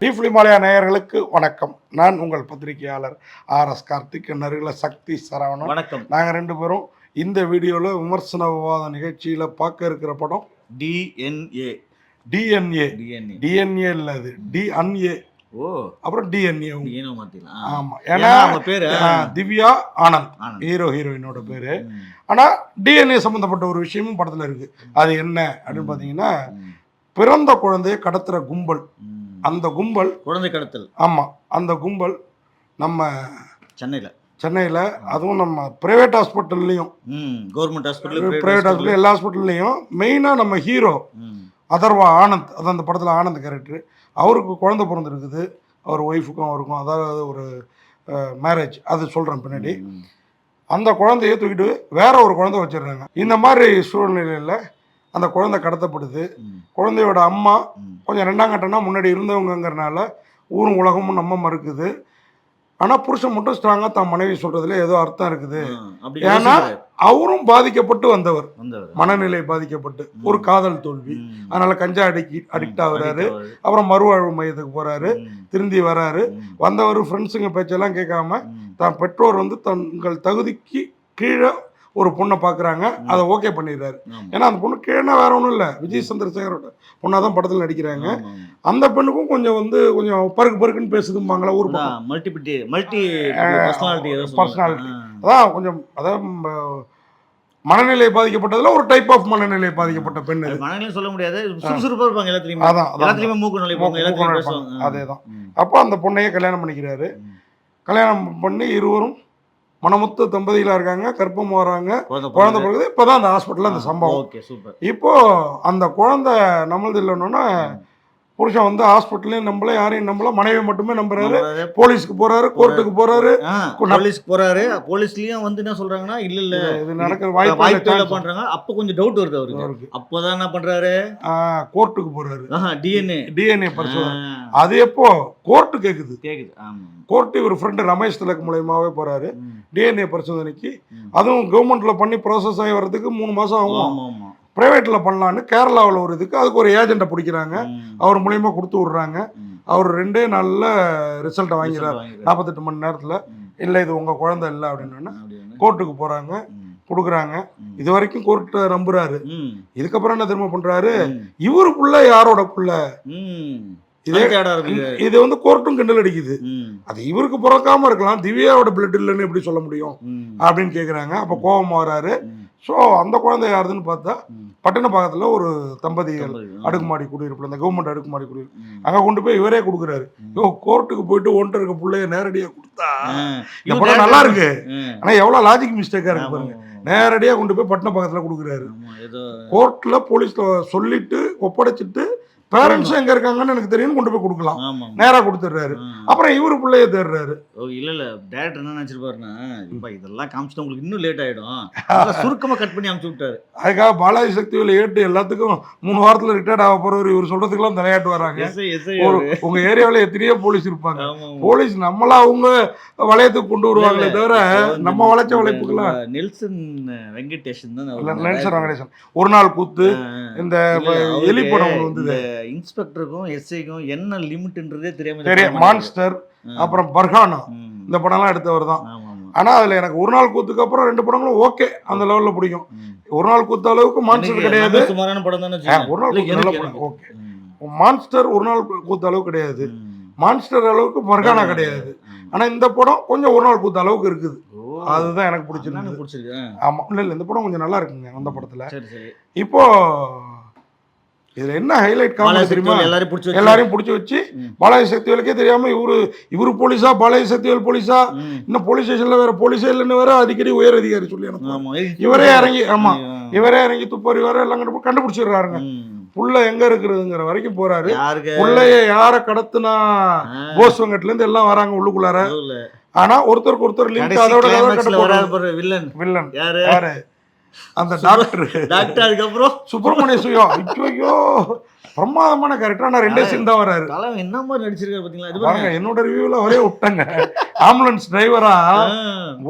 டீஃப்ளிமாலயா நேயர்களுக்கு வணக்கம். நான் உங்கள் பத்திரிகையாளர் ஆர் எஸ் கார்த்திக் என் அருகில் சக்தி சரவணன். வணக்கம். நாங்கள் ரெண்டு பேரும் இந்த வீடியோவில் விமர்சன விவாத நிகழ்ச்சியில் பார்க்க இருக்கிற படம் டிஎன்ஏ டிஎன்ஏ டிஎன்ஏ டிஎன்ஏ இல்லை அது. டிஎன்ஏ ஓ. அப்புறம் டிஎன்ஏ ஆமாம் ஏன்னா பேரு? திவ்யா ஆனந்த். ஹீரோ ஹீரோயினோட பேர். ஆனால் டிஎன்ஏ சம்மந்தப்பட்ட ஒரு விஷயமும் படத்தில் இருக்குது அது என்ன அப்படின்னு பார்த்தீங்கன்னா பிறந்த குழந்தையை கடத்துகிற கும்பல். அந்த கும்பல் குழந்தை கடத்தல். ஆமாம் அந்த கும்பல் நம்ம சென்னையில. சென்னையில் அதுவும் நம்ம ப்ரைவேட் ஹாஸ்பிட்டல்லையும் கவர்மெண்ட் ஹாஸ்பிட்டல் ப்ரைவேட் ஹாஸ்பிட்டல் எல்லா ஹாஸ்பிட்டல்லையும் மெயினாக நம்ம ஹீரோ அதர்வா ஆனந்த் அது அந்த படத்தில் ஆனந்த் கேரக்டர் அவருக்கு குழந்தை பிறந்திருக்குது. அவர் ஒய்ஃபுக்கும் அவருக்கும் அதாவது ஒரு மேரேஜ் அது சொல்கிறேன் பின்னாடி. அந்த குழந்தைய தூக்கிட்டு வேற ஒரு குழந்தை வச்சிடுறாங்க. இந்த மாதிரி சூழ்நிலையில் அந்த குழந்தை கடத்தப்படுது. குழந்தையோட அம்மா. கொஞ்சம் ரெண்டாம் கட்டம்னா முன்னாடி இருந்தவங்கங்கிறனால ஊரும் உலகமும் நம்ம மறுக்குது. ஆனால் புருஷன் மட்டும் ஸ்ட்ராங்காக தான் மனைவி சொல்கிறதுல ஏதோ அர்த்தம் இருக்குது. ஏன்னா. அவரும் பாதிக்கப்பட்டு வந்தவர். மனநிலை பாதிக்கப்பட்டு. ஒரு காதல் தோல்வி. அதனால கஞ்சா அடிக்கி அடிக்ட் ஆகுறாரு. அப்புறம் மறுவாழ்வு மையத்துக்கு போறாரு. திருந்தி வராரு. வந்தவர் ஃப்ரெண்ட்ஸுங்க பேச்செல்லாம் கேட்காம. தான் பெற்றோர் வந்து தங்கள் தகுதிக்கு கீழே ஒரு பொண்ணை பார்க்குறாங்க அதை ஓகே பண்ணிடுறாரு. ஏன்னா அந்த பொண்ணு கீழே வேற ஒன்றும் இல்லை. விஜய் சந்திரசேகரோட பொண்ணாக தான் படத்தில் நடிக்கிறாங்க. அந்த பெண்ணுக்கும் கொஞ்சம் வந்து கொஞ்சம் பருக்கு பருக்குன்னு பேசுதும்பாங்களா ஊர் சொல்லுவாங்க. personality. ஆ. அதான் கொஞ்சம் அதான் மனநிலை பாதிக்கப்பட்டதுல ஒரு டைப் ஆஃப் மனநிலை பாதிக்கப்பட்ட பெண் மனநிலை சொல்ல முடியாது. சுறுசுறுப்பா இருப்பாங்க எல்லாத்துலயுமே. அதான் அதான் எல்லாத்துலயுமே மூக்கு நுழைப்பாங்க. எல்லாத்துலயும் அப்போ அந்த பொண்ணையே கல்யாணம் பண்ணிக்கிறாரு. கல்யாணம் பண்ணி இருவரும் மனமுத்த தம்பதியில இருக்காங்க கற்பம் வராங்க குழந்தை பிறகு- இப்பதான் அந்த ஹாஸ்பிட்டல்ல அந்த சம்பவம். Okay super. இப்போ அந்த குழந்தை நம்மளது இல்லைன்னா புருஷன் வந்து ஹாஸ்பிட்டல்லையும் நம்பல யாரையும் நம்பல மனைவி மட்டுமே நம்புறாரு. போலீஸ்க்கு போறாரு கோர்ட்டுக்கு போறாரு. போலீஸ்க்கு போறாரு. போலீஸ்லயும் வந்து என்ன சொல்றாங்கன்னா இல்ல இல்ல இது நடக்கிற வாய்ப்பு வாய்ப்பு இல்ல பண்றாங்க. அப்ப கொஞ்சம் டவுட் வருது அவருக்கு. அப்போதான் என்ன பண்றாரு? கோர்ட்டுக்கு போறாரு. டிஎன்ஏ டிஎன்ஏ பரிசோதனை. அது எப்போ? கோர்ட்டு கேக்குது. கேக்குது கோர்ட்டு இவர் ஃப்ரெண்டு ரமேஷ் திலக் மூலயமாவே போறாரு. டிஎன்ஏ பரிசோதனைக்கு. அதுவும் கவர்மெண்ட்ல பண்ணி ப்ராசஸ் ஆகி வர்றதுக்கு மூணு மாசம் ஆகும். பிரைவேட்ல பண்ணலான்னு கேரளாவில் ஒரு இதுக்கு அதுக்கு ஒரு ஏஜென்ட்டை பிடிக்கிறாங்க. அவர் மூலியமா கொடுத்து விடுறாங்க. அவர் ரெண்டே நாள்ல ரிசல்ட்டை வாங்கிறார். நாற்பத்தெட்டு மணி நேரத்துல இல்லை இது உங்க குழந்தை இல்லை அப்படின்னு. கோர்ட்டுக்கு போறாங்க. ம், கொடுக்குறாங்க. இது வரைக்கும் கோர்ட்டை நம்புறாரு. இதுக்கப்புறம் என்ன திரும்ப பண்றாரு? ம், இவரு புள்ள யாரோட புள்ள. இதே. இது வந்து கோர்ட்டும் கிண்டல் அடிக்குது. அது இவருக்கு பிறக்காம இருக்கலாம். திவ்யாவோட பிளட் இல்லைன்னு எப்படி சொல்ல முடியும்? அப்படின்னு கேக்குறாங்க. அப்ப கோபம் வராரு. ம், ஸோ அந்த குழந்தை யாருதுன்னு பார்த்தா ம். பட்டணப்பாக்கத்தில் ஒரு தம்பதிகள். அடுக்குமாடி குடியிருப்பு இந்த கவர்மெண்ட் அடுக்குமாடி குடியிருப்பு. அங்கே கொண்டு போய் இவரே கொடுக்குறாரு. யோ கோர்ட்டுக்கு போயிட்டு ஒன்ட்டு இருக்க பிள்ளைய நேரடியாக கொடுத்தா. இந்த படம் நல்லா இருக்கு. ஆனால் எவ்வளோ லாஜிக் மிஸ்டேக்காக இருக்கு பாருங்க. நேரடியாக கொண்டு போய் பட்டணப்பாக்கத்தில் கொடுக்குறாரு ஆமா, ஏதோ கோர்ட்டில் போலீஸில் சொல்லிட்டு ஒப்படைச்சிட்டு பேரண்ட்ஸ் எங்கே இருக்காங்கன்னு எனக்கு தெரியும் கொண்டு போய் கொடுக்கலாம். நேராக கொடுத்துட்றாரு. அப்புறம் இவரு பிள்ளைய தேடுறாரு. ஓ இல்ல இல்ல. டேரக்டர் என்ன நினைச்சிருப்பாருன்னா இப்ப இதெல்லாம் காமிச்சிட்டு உங்களுக்கு இன்னும் லேட் ஆயிடும். சுருக்கமா கட் பண்ணி அனுப்பிச்சு விட்டாரு. அதுக்காக பாலாஜி சக்திவேல் ஏட்டு எல்லாத்துக்கும் மூணு வாரத்தில் ரிட்டையர்ட் ஆக போகிறவர் இவர் சொல்கிறதுக்கெல்லாம் தலையாட்டு வராங்க ஒரு உங்க ஏரியாவில் எத்தனையோ போலீஸ் இருப்பாங்க. போலீஸ் நம்மள அவங்க வளையத்துக்கு கொண்டு வருவாங்களே தவிர நம்ம வளைச்ச வளைப்புக்கெல்லாம் நெல்சன் வெங்கடேஷன் தான் நெல்சன் வெங்கடேசன் ஒரு நாள் கூத்து இந்த எலி படம் வந்தது. இன்ஸ்பெக்டருக்கும் எஸ்ஐக்கும் என்ன லிமிட்ன்றதே தெரியாம தெரியும் மான்ஸ்டர். அப்புறம் பர்ஹானா. ம். இந்த படம்லாம் எடுத்தவர் தான். ஆமா ஆமா ஆனா அதுல எனக்கு ஒரு நாள் கூத்துக்கு அப்புறம் ரெண்டு படங்களும் ஓகே. அந்த லெவல்ல பிடிக்கும். ஒரு நாள் கூத்து அளவுக்கு மான்ஸ்டர் கிடையாது. ஒரு நாள் நல்ல படம். ஓகே. மான்ஸ்டர் ஒரு நாள் கூத்து அளவு கிடையாது. மான்ஸ்டர் அளவுக்கு பர்ஹானா கிடையாது. ஆனா இந்த படம் கொஞ்சம் ஒரு நாள் கூத்து அளவுக்கு இருக்குது. அதுதான் எனக்கு பிடிச்சிருக்கு. ஆமா. இல்ல இல்ல இந்த படம் கொஞ்சம் நல்லா இருக்குங்க அந்த படத்துல. சரி சரி. இப்போ இதுல என்ன ஹைலைட் காமெடி தெரியுமா எல்லாரையும் பிடிச்சி வச்சு- எல்லாரையும் பிடிச்சி வச்சு. பாலாஜி சக்திவேலுக்கே தெரியாம இவரு இவரு போலீஸா பாலாஜி சக்திவேல் போலீஸா. இன்னும் போலீஸ் ஸ்டேஷன்ல வேற போலீஸே இல்லைன்னு வேற அடிக்கடி உயர் அதிகாரி சொல்லி. ஆமா. இவரே இறங்கி ஆமா. இவரே இறங்கி துப்பாரி வர எல்லாம் கண்டுபிடி- கண்டுபிடிச்சிடுறாருங்க. புள்ள எங்க இருக்கிறதுங்கிற வரைக்கும் போறாரு புள்ளைய யார கடத்துனா. போஸ் வெங்கட்ல இருந்து எல்லாம் வராங்க உள்ளுக்குள்ளார ஆனா ஒருத்தருக்கு ஒருத்தர் லிங்க் அதோட வில்லன் வில்லன் யாரு யாரு அந்த டாக்டர் டாக்டர் அதுக்கப்புறம் சுப்பிரமணிய சுயம். ஐயோ பிரமாதமான கேரக்டர் ஆனா ரெண்டே சீன் தான் வராரு. தலைவன் என்ன மாதிரி நடிச்சிருக்காரு பாத்தீங்களா? இது பாருங்க என்னோட ரிவ்யூல அவரே விட்டாங்க ஆம்புலன்ஸ் டிரைவரா.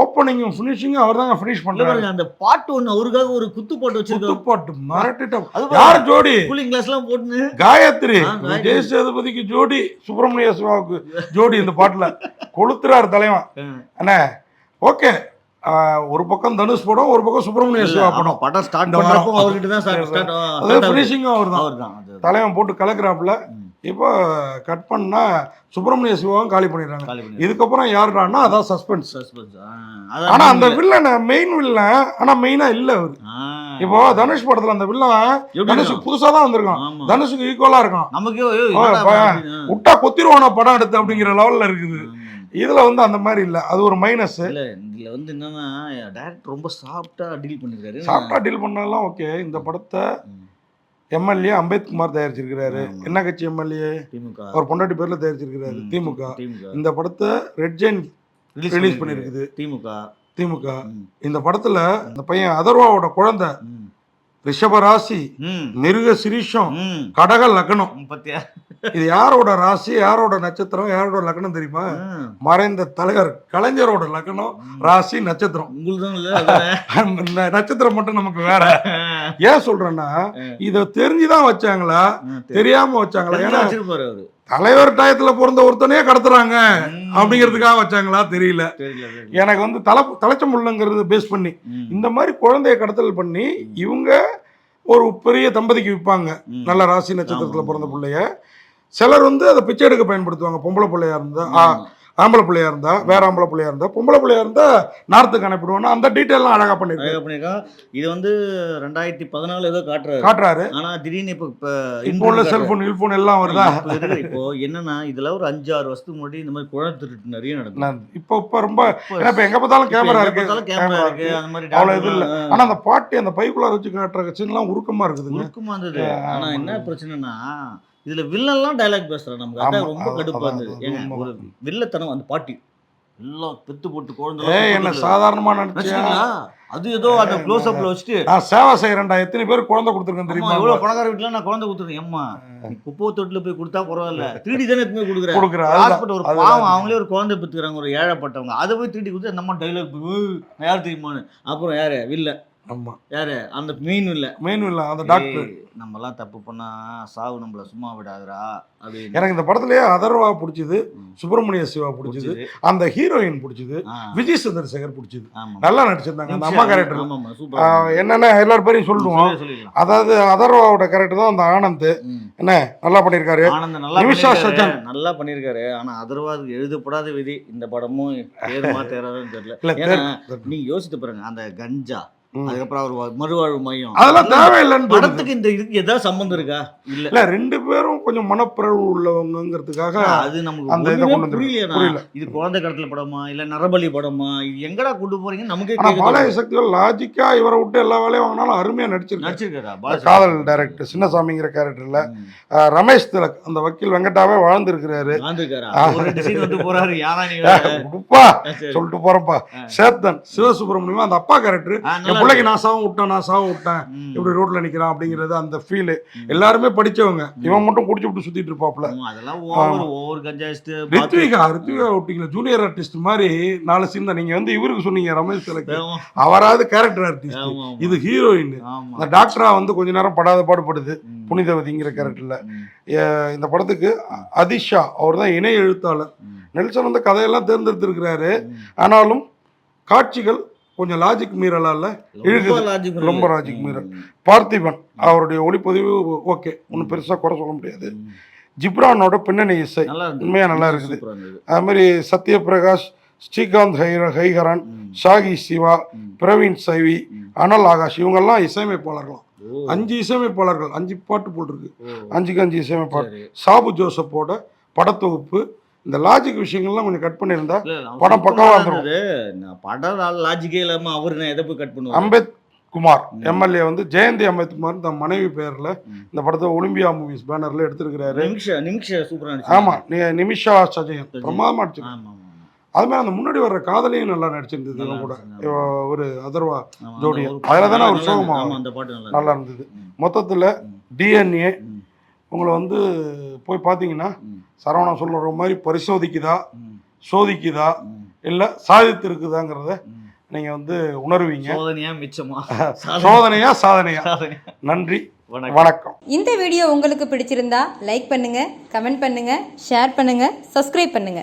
ஓப்பனிங்கும் ஃபினிஷிங்கும் அவர் தாங்க ஃபினிஷ் பாருங்க அந்த பாட்டு ஒண்ணு அவருக்காக ஒரு குத்து பாட்டு குத்து வச்சிருக்காரு பாட்டு மிரட்டிட்ட அது யார் ஜோடி? கூலிங் கிளாஸ் எல்லாம் போட்டுன்னு. காயத்ரி. விஜய் சேதுபதிக்கு ஜோடி சுப்பிரமணிய சிவாவுக்கு ஜோடி இந்த பாட்டுல. கொளுத்துறாரு தலைவன். அண்ணே ஓகே ஒரு பக்கம் தனுஷ் படம் ஒரு பக்கம் சுப்பிரமணிய சிவா படம். படம் ஸ்டார்ட் வாரம். அவர்கிட்ட தான் ஸ்டார்ட் ஸ்டார்ட் அது ஃபினிஷிங்கும் அவர் தான் அவர்தான். அது தலைவன் போட்டு கலக்குறாப்புல. இப்போ கட் பண்ணா சுப்பிரமணிய சிவாவும் காலி பண்ணிடுறாங்க. இதுக்கப்புறம் யாருடான்னா அதான் சஸ்பென்ஸ் சஸ்பென்ஸ் ஆனா அந்த வில்லன் மெயின் வில்லன் ஆனா மெயினா இல்ல அவரு. இப்போ தனுஷ் படத்துல அந்த வில்லன் தனுஷ் புதுசா தான் வந்திருக்கான். தனுஷுக்கு ஈக்குவலா இருக்கான். நமக்கு. விட்டா கொத்திருவானா படம் எடுத்து அப்படிங்கிற லெவல்ல இருக்குது. இதுல வந்து அந்த மாதிரி இல்ல. அது ஒரு மைனஸ் இல்ல இதுல வந்து என்னன்னா டேரக்டர் ரொம்ப சாஃப்டா டீல் பண்ணிருக்காரு. சாஃப்டா டீல் பண்ணாலும் ஓகே இந்த படத்தை. எம்எல்ஏ அம்பேத்குமார் தயாரிச்சிருக்கிறாரு. என்ன கட்சி எம்எல்ஏ திமுக. அவர் பொண்டாட்டி பேர்ல தயாரிச்சிருக்கிறாரு. திமுக. இந்த படத்தை ரெட் ஜெயின் ரிலீஸ் ரிலீஸ் பண்ணிருக்கு பண்ணிருக்குது. திமுக. திமுக. இந்த படத்துல இந்த பையன் அதர்வாவோட குழந்தை. ம், ரிஷப ராசி ம், மிருக சிரீஷம். கடக லக்னம். இது யாரோட ராசி யாரோட நட்சத்திரம் யாரோட லக்னம் தெரியுமா. மறைந்த தலைவர் கலைஞரோட லக்னம் ராசி நட்சத்திரம். நட்சத்திரம் மட்டும் நமக்கு வேற. ஏன் சொல்றேன்னா. இத தெரிஞ்சுதான் வச்சாங்களா? தெரியும். வச்சாங்களா? ஏன்னா தலைவர் டயத்துல பிறந்த ஒருத்தனையே கடத்துறாங்க. அப்படிங்கிறதுக்காக வச்சாங்களா? தெரியல. எனக்கு வந்து தலை தலைச்சமுள்ளங்கிறது பேஸ் பண்ணி இந்த மாதிரி குழந்தைய கடத்தல் பண்ணி இவங்க ஒரு பெரிய தம்பதிக்கு விற்பாங்க. நல்ல ராசி நட்சத்திரத்துல பிறந்த. பிள்ளைய. சிலர் வந்து அதை பிச்சை எடுக்க பயன்படுத்துவாங்க. பொம்பளை பிள்ளையா இருந்தா. ஆம்பளை பிள்ளையா இருந்தா வேற ஆம்பளை பிள்ளையா இருந்தா பொம்பளை பிள்ளையா இருந்தா நார்த்துக்கு அனுப்பிடுவாங்க அந்த டீட்டெயிலாம் அழகா பண்ணிருக்காரு அழகா பண்ணிருக்கான் இது வந்து ரெண்டாயிரத்தி பதினாலு ஏதோ காட்டுறாரு. காட்டுறாரு. ஆனா திடீர்னு இப்ப இப்ப உள்ள செல்போன் இல்போன் எல்லாம் வருதா? இப்ப என்னன்னா இதுல ஒரு அஞ்சு ஆறு வருஷத்துக்கு முன்னாடி இந்த மாதிரி குழந்தை திருட்டு நிறைய நான் இப்போ இப்போ ரொம்ப இப்ப எங்க பார்த்தாலும் கேமரா இருக்கு. கேமரா இருக்கு. அந்த மாதிரி அவ்வளவு இது இல்ல. ஆனா அந்த பாட்டி அந்த பைக்குள்ள வச்சு காட்டுற சீன்லாம் உருக்கமா இருக்குதுங்க. உருக்கமா இருந்தது. ஆனா. என்ன பிரச்சனைனா இதுல வில்லன்லாம் டயலாக் பேசுறான் நமக்கு. அதான் ரொம்ப கடுப்பா இருந்தது. ஏங்க. ஒரு வில்லத்தனம் அந்த பாட்டி. எல்லாம் பெத்து போட்டு குழந்தை என்ன சாதாரணமா நினைச்சியா நினைச்சிட்டீங்களா அது ஏதோ அந்த க்ளோஸ் அப்ல வச்சுட்டு நான் சேவை செய்யறேன்டா. எத்தனை பேர் குழந்தை கொடுத்துருக்கேன் அம்மா தெரியுமா எவ்வளவு பணக்கார வீட்டுல நான் குழந்தை கொடுத்துருக்கேன். ஏம்மா நீ குப்பை தொட்டில போய் கொடுத்தா பரவாயில்ல. திருடி தானே எத்தனை கொடுக்குற. கொடுக்குற அதுதான். ஹாஸ்பிட்டல் ஒரு. பாவம். அவங்களே ஒரு குழந்தை பெற்றுக்கிறாங்க ஒரு ஏழைப்பட்டவங்க. அதை போய் திருடி கொடுத்து நம்ம டைலாக் நான் யார் தெரியுமான்னு. அப்புறம் யாரு? வில்ல. ஆமா யாரு அந்த மீன் இல்ல இல்ல அந்த டாக்டர் நம்ம எல்லாம் தப்பு பண்ணா சாவு நம்மள சும்மா விடாதுடா அப்படின்னு எனக்கு இந்த படத்துலயே அதர்வா பிடிச்சது. சுப்பிரமணிய சிவா பிடிச்சது. அந்த ஹீரோயின் பிடிச்சது விஜய் சந்திரசேகர் பிடிச்சது. நல்லா நடிச்சிருந்தாங்க அந்த அம்மா கேரக்டர். என்னென்ன எல்லார் பேரையும் சொல்லுவோம். அதாவது அதர்வாவோட கேரக்டர் தான் அந்த ஆனந்த். என்ன நல்லா பண்ணியிருக்காரு நல்லா நிமிஷா பண்ணிருக்காரு, சஜன். நல்லா பண்ணிருக்காரு ஆனா அதர்வாது எழுதப்படாத விதி இந்த படமும் தேராதுன்னு தெரியல நீங்க யோசித்து பாருங்க அந்த கஞ்சா. அதுக்கப்புறம் அவர் மறுவாழ்வு மையம். அதெல்லாம் தேவையில்லைன்னு. படத்துக்கு இந்த இதுக்கு ஏதாவது சம்பந்தம் இருக்கா? இல்ல. இல்ல. ரெண்டு பேரும் கொஞ்சம் மனப்பிறவு உள்ளவங்கிறதுக்காக அது நமக்கு அந்த இதை கொண்டு புரியல. இது குழந்தை கடத்தல படமா? இல்ல நரபலி படமா? இது எங்கடா கொண்டு போறீங்கன்னு நமக்கே தோணுது. சக்திகள் லாஜிக்கா இவரை விட்டு எல்லா வேலையும் வாங்கினாலும் அருமையா நடிச்சிருக்காரு. நடிச்சிருக்காரா? காதல் டைரக்டர் சின்னசாமிங்கிற கேரக்டர்ல. ரமேஷ் திலக் அந்த வக்கீல் வெங்கடாவே வாழ்ந்திருக்கிறாரு. போறாரு யாரா. சொல்லிட்டு போறப்பா. சேத்தன் சிவசுப்பிரமணியம் அந்த அப்பா கேரக்டர் பிள்ளைக்கு இருக்கு. நான் சாவும் விட்டேன் நான் சாவும் விட்டேன். இப்படி ரோட்ல நிக்கிறான் அப்படிங்கிறது அந்த ஃபீல். எல்லாருமே படிச்சவங்க. இவன் மட்டும் குடிச்சு விட்டு சுத்திட்டு இருப்பாப்ல. அதெல்லாம் ஓவர் ஓவர் கஞ்சாயிஸ்ட் ரித்விகா ரித்விகா விட்டீங்களா ஜூனியர் ஆர்டிஸ்ட் மாதிரி நாலு சீன் நீங்க வந்து இவருக்கு சொன்னீங்க ரமேஷ் திலக் அவராவது கேரக்டர் ஆர்டிஸ்ட் இது ஹீரோயின் அந்த டாக்டரா வந்து கொஞ்ச நேரம் படாத பாடுபடுது புனிதவதிங்கிற கேரக்டர்ல இந்த படத்துக்கு அதிஷா அவர் தான் இணை எழுத்தாளர் நெல்சன் வந்து கதையெல்லாம் தேர்ந்தெடுத்திருக்கிறாரு. ஆனாலும் காட்சிகள் கொஞ்சம் லாஜிக் மீறலால இழுக்குது. ரொம்ப logic மீறல். பார்த்திபன் அவருடைய ஒளிப்பதிவு ஓகே ஒன்றும் பெருசா குறை சொல்ல முடியாது ஜிப்ரானோட பின்னணி இசை நல்லா இருந்தது உண்மையா நல்லா இருக்குது. அது மாதிரி சத்யபிரகாஷ் ஸ்ரீகாந்த் ஹைர ஹைஹரன் ம். ஷாகி சிவா. பிரவீன் சைவி. அனல் ஆகாஷ் இவங்கெல்லாம் இசையமைப்பாளர்களாம். அஞ்சு இசையமைப்பாளர்கள் அஞ்சு பாட்டு போட்டிருக்கு. அஞ்சுக்கு அஞ்சு இசையமைப்பாளர். சாபு ஜோசப்போட படத்தொகுப்பு இந்த லாஜிக் விஷயங்கள்லாம் கொஞ்சம் கட் பண்ணியிருந்தா படம் பக்காவா. இருந்தது. படம் லாஜிக்கே இல்லாம அவரு நான் எதை போய் கட் பண்ணுவேன் அம்பேத் குமார். எம்எல்ஏ வந்து ஜெயந்தி அம்பேத் குமார் இந்த மனைவி பேர்ல. இந்த படத்தை ஒலிம்பியா மூவிஸ் பேனர்ல எடுத்திருக்கிறாரு நிமிஷ நிமிஷ சூப்பரா ஆமா நி- நிமிஷா சஜயன் சஜயன். பிரமாதமா நடிச்சிருக்கு ஆமா ஆமா அது மாதிரி அந்த முன்னாடி வர்ற காதலியும் நல்லா நடிச்சிருந்தது கூட ஒரு அதர்வா ஜோடி. ஒரு அதுல தானே பாட்டு அவர் நல்லா இருந்தது. மொத்தத்துல. டிஎன்ஏ. உங்களை வந்து போய் பார்த்தீங்கன்னா. சரவணா சொல்கிற மாதிரி பரிசோதிக்குதா. சோதிக்குதா. இல்லை சாதித்து இருக்குதாங்கிறத. நீங்கள் வந்து உணர்வீங்க. சோதனையா மிச்சமா? சோதனையா சாதனையா? சாதனை நன்றி. வணக்கம். வணக்கம். இந்த வீடியோ உங்களுக்கு பிடிச்சிருந்தா லைக் பண்ணுங்க கமெண்ட் பண்ணுங்க ஷேர் பண்ணுங்க சப்ஸ்கிரைப் பண்ணுங்க.